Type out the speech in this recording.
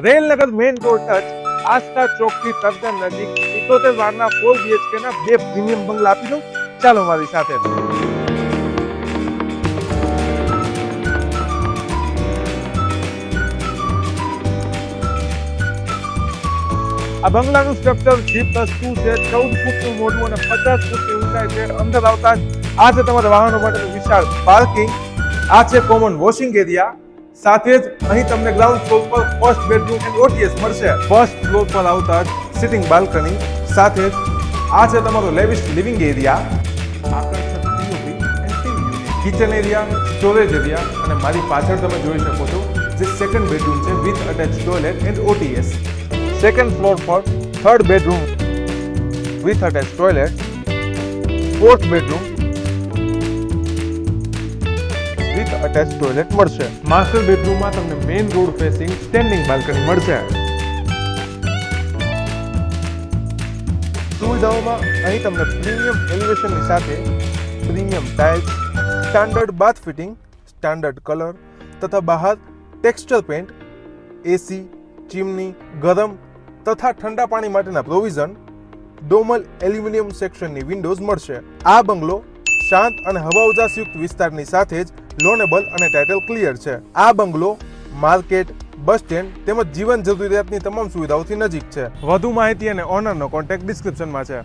Railnagar main road touch Aastha ચોકથી તદ્દન નજીક ઇકોતેર વારના four BHK ના બે પ્રીમિયમ બંગલા આપી દઉં. ચાલો મારી સાથે. આ બંગલાનું સ્ટ્રક્ચર જી પ્લસ ટુ છે, ચૌદ ફૂટનું મોટું અને પચાસ ફૂટની ઊંચાઈ છે. અંદર આવતા આ છે તમારા વાહનો માટેનું વિશાળ પાર્કિંગ આ છે કોમન વોશિંગ એરિયા સાથે જ અહીં તમને ગ્રાઉન્ડ ફ્લોર પર ફર્સ્ટ બેડરૂમ એન્ડ ઓટીએસ મળશે. ફર્સ્ટ ફ્લોર પર આવતા જ સિટિંગ બાલ્કની સાથે જ આ છે તમારો lavish living area kitchen area storage area અને મારી પાછળ તમે જોઈ શકો છો જે સેકન્ડ બેડરૂમ છે with attach toilet and OTS second floor પર third bedroom with attach toilet fourth bedroom attach toilet મળશે. માસ્ટર બેડરૂમમાં તમને main road facing standing balcony મળશે. સુવિધાઓમાં અહીં તમને પ્રીમિયમ એલિવેશનની સાથે premium tiles standard bath fitting standard colour તથા બહાર ટેક્સચર પેન્ટ એસી ચીમની ગરમ તથા ઠંડા પાણી માટેના પ્રોવિઝન ડોમલ એલ્યુમિનિયમ સેક્શનની વિન્ડોઝ મળશે. આ બંગલો શાંત અને હવા ઉજાસયુક્ત વિસ્તારની સાથે જ લોનેબલ અને ટાઇટલ ક્લિયર છે. આ બંગલો, માર્કેટ, બસ સ્ટેન્ડ તેમજ જીવન જરૂરિયાતની તમામ સુવિધાઓથી નજીક છે. વધુ માહિતી અને ઓનરનો કોન્ટેક્ટ ડિસ્ક્રિપ્શનમાં છે.